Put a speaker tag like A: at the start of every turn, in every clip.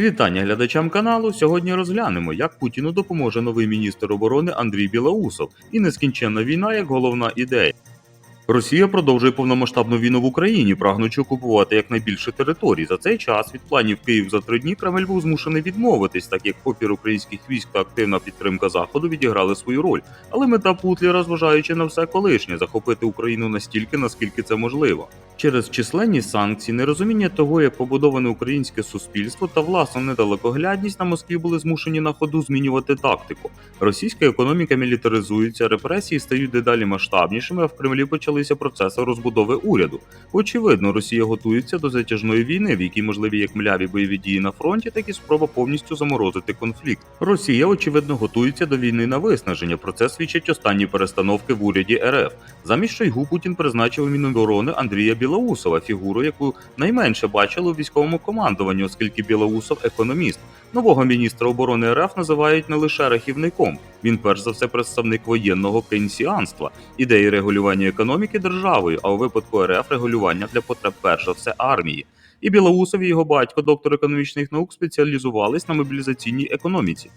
A: Вітання глядачам каналу. Сьогодні розглянемо, як Путіну допоможе новий міністр оборони Андрій Білоусов і нескінченна війна як головна ідея. Росія продовжує повномасштабну війну в Україні, прагнучи окупувати якнайбільше територій. За цей час від планів Київ за три дні Кремль був змушений відмовитись, так як опір українських військ та активна підтримка заходу відіграли свою роль. Але мета Путлера, зважаючи на все колишнє, захопити Україну настільки, наскільки це можливо. Через численні санкції, нерозуміння того, як побудоване українське суспільство та власну недалекоглядність на Москві були змушені на ходу змінювати тактику. Російська економіка мілітаризується, репресії стають дедалі масштабнішими, а в Кремлі почалися процеси розбудови уряду. Очевидно, Росія готується до затяжної війни, в якій можливі як мляві бойові дії на фронті, так і спроба повністю заморозити конфлікт. Росія, очевидно, готується до війни на виснаження. Про це свідчать останні перестановки в уряді РФ. Замість Шойгу Путін призначив Міноборони Андрія Білоусова, фігуру, яку найменше бачили у військовому командуванні, оскільки Білоусов економіст. Нового міністра оборони РФ називають не лише рахівником. Він перш за все представник воєнного кейнсіанства, ідеї регулювання економіки державою, а у випадку РФ регулювання для потреб перш за все армії. І Білоусов і його батько, доктор економічних наук, спеціалізувались на мобілізаційній економіці.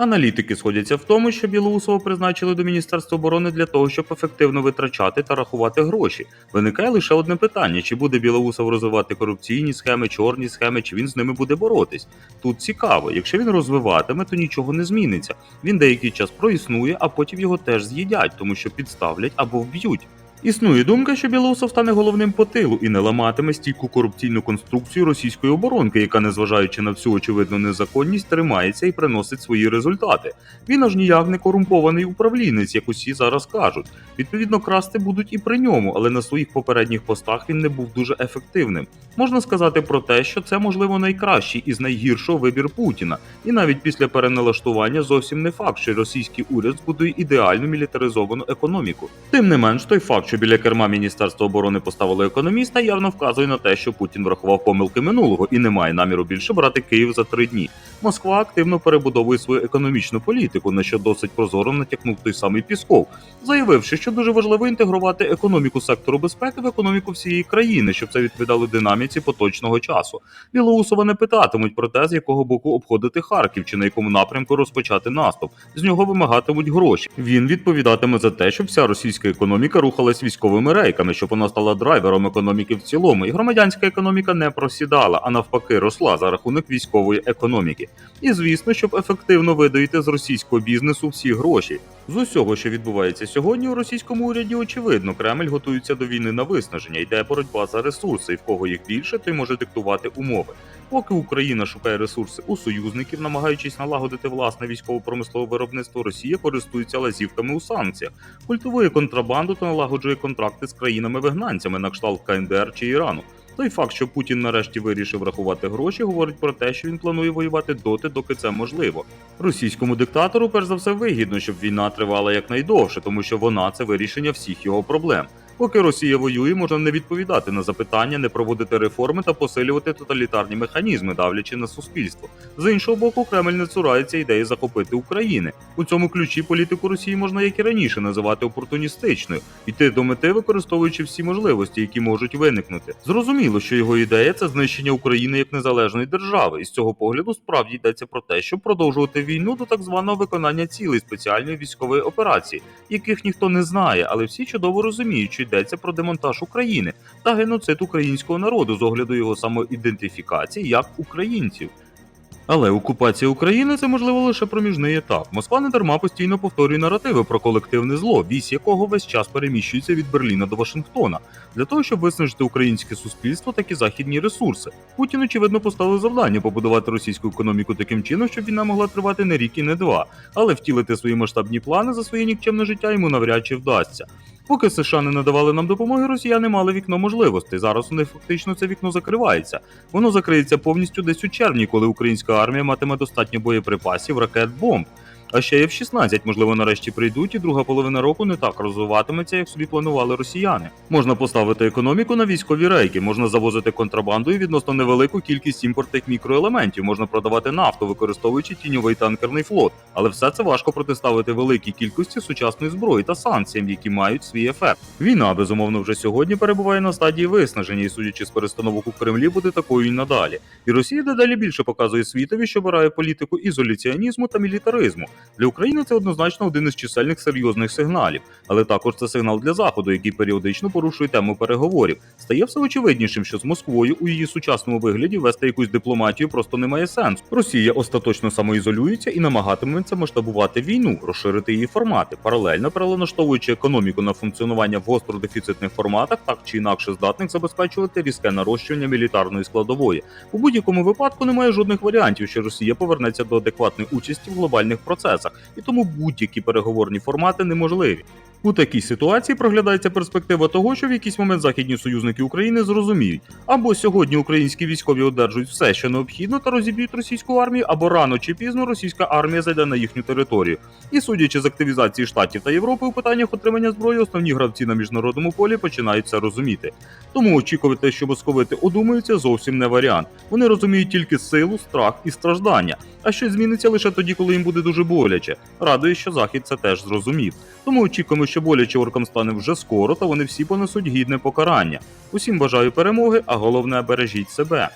A: Аналітики сходяться в тому, що Білоусова призначили до Міністерства оборони для того, щоб ефективно витрачати та рахувати гроші. Виникає лише одне питання: чи буде Білоусов розвивати корупційні схеми, чорні схеми, чи він з ними буде боротись? Тут цікаво, якщо він розвиватиме, то нічого не зміниться. Він деякий час проіснує, а потім його теж з'їдять, тому що підставлять або вб'ють. Існує думка, що Білоусов стане головним по тилу і не ламатиме стійку корупційну конструкцію російської оборонки, яка, незважаючи на всю очевидну незаконність, тримається і приносить свої результати. Він аж ніяк не корумпований управлінець, як усі зараз кажуть. Відповідно, красти будуть і при ньому, але на своїх попередніх постах він не був дуже ефективним. Можна сказати про те, що це можливо найкращий із найгіршого вибір Путіна, і навіть після переналаштування зовсім не факт, що російський уряд збудує ідеальну мілітаризовану економіку. Тим не менш, той факт, що біля керма Міністерства оборони поставили економіста, явно вказує на те, що Путін врахував помилки минулого і не має наміру більше брати Київ за три дні. Москва активно перебудовує свою економічну політику, на що досить прозоро натякнув той самий Пісков, заявивши, що дуже важливо інтегрувати економіку сектору безпеки в економіку всієї країни, щоб це відповідало динаміці поточного часу. Білоусова не питатимуть про те, з якого боку обходити Харків чи на якому напрямку розпочати наступ. З нього вимагатимуть гроші. Він відповідатиме за те, щоб вся російська економіка рухалась військовими рейками, щоб вона стала драйвером економіки в цілому, і громадянська економіка не просідала, а навпаки, росла за рахунок військової економіки. І звісно, щоб ефективно видаїти з російського бізнесу всі гроші. З усього, що відбувається сьогодні у російському уряді, очевидно, Кремль готується до війни на виснаження, йде боротьба за ресурси, і в кого їх більше, той може диктувати умови. Поки Україна шукає ресурси у союзників, намагаючись налагодити власне військово-промислове виробництво, Росія користується лазівками у санкціях, культивує контрабанду та налагоджує контракти з країнами-вигнанцями на кшталт КНДР чи Ірану. Той факт, що Путін нарешті вирішив рахувати гроші, говорить про те, що він планує воювати доти, доки це можливо. Російському диктатору, перш за все, вигідно, щоб війна тривала якнайдовше, тому що вона це вирішення всіх його проблем. Поки Росія воює, можна не відповідати на запитання, не проводити реформи та посилювати тоталітарні механізми, давлячи на суспільство. З іншого боку, Кремль не цурається ідеї захопити України. У цьому ключі політику Росії можна як і раніше називати опортуністичною, йти до мети, використовуючи всі можливості, які можуть виникнути. Зрозуміло, що його ідея це знищення України як незалежної держави, і з цього погляду справді йдеться про те, щоб продовжувати війну до так званого виконання цілей спеціальної військової операції, яких ніхто не знає, але всі чудово розуміють, йдеться про демонтаж України та геноцид українського народу з огляду його самоідентифікації як українців. Але окупація України це можливо лише проміжний етап. Москва не дарма постійно повторює наративи про колективне зло, вісь якого весь час переміщується від Берліна до Вашингтона, для того, щоб виснажити українське суспільство, так і західні ресурси. Путін очевидно поставив завдання побудувати російську економіку таким чином, щоб війна могла тривати не рік і не два, але втілити свої масштабні плани за своє нікчемне життя йому навряд чи вдасться. Поки США не надавали нам допомоги, росіяни мали вікно можливостей. Зараз у них фактично це вікно закривається. Воно закриється повністю десь у червні, коли українська армія матиме достатньо боєприпасів, ракет, бомб. А ще F-16, можливо, нарешті прийдуть, і друга половина року не так розвиватиметься, як собі планували росіяни. Можна поставити економіку на військові рейки, можна завозити контрабанду і відносно невелику кількість імпортних мікроелементів, можна продавати нафту, використовуючи тіньовий танкерний флот. Але все це важко протиставити великій кількості сучасної зброї та санкціям, які мають свій ефект. Війна, безумовно, вже сьогодні перебуває на стадії виснаження, і судячи з перестановок у Кремлі, буде такою і надалі. І Росія дедалі більше показує світові, що обирає політику ізоляціонізму та мілітаризму. Для України це однозначно один із чисельних серйозних сигналів, але також це сигнал для заходу, який періодично порушує тему переговорів. Стає все очевиднішим, що з Москвою у її сучасному вигляді вести якусь дипломатію просто немає сенсу. Росія остаточно самоізолюється і намагатиметься масштабувати війну, розширити її формати, паралельно перелаштовуючи економіку на функціонування в гостродефіцитних форматах, так чи інакше здатних забезпечувати різке нарощування мілітарної складової. У будь-якому випадку немає жодних варіантів, що Росія повернеться до адекватної участі в глобальних процесах, і тому будь-які переговорні формати неможливі. У такій ситуації проглядається перспектива того, що в якийсь момент західні союзники України зрозуміють, або сьогодні українські військові одержують все, що необхідно, та розіб'ють російську армію, або рано чи пізно російська армія зайде на їхню територію. І судячи з активізації штатів та Європи у питаннях отримання зброї, основні гравці на міжнародному полі починають це розуміти. Тому очікувати, що московити одумаються, зовсім не варіант. Вони розуміють тільки силу, страх і страждання. А щось зміниться лише тоді, коли їм буде дуже боляче. Радує, що захід це теж зрозумів. Тому очікуємо, що боляче оркам стане вже скоро, та вони всі понесуть гідне покарання. Усім бажаю перемоги, а головне бережіть себе.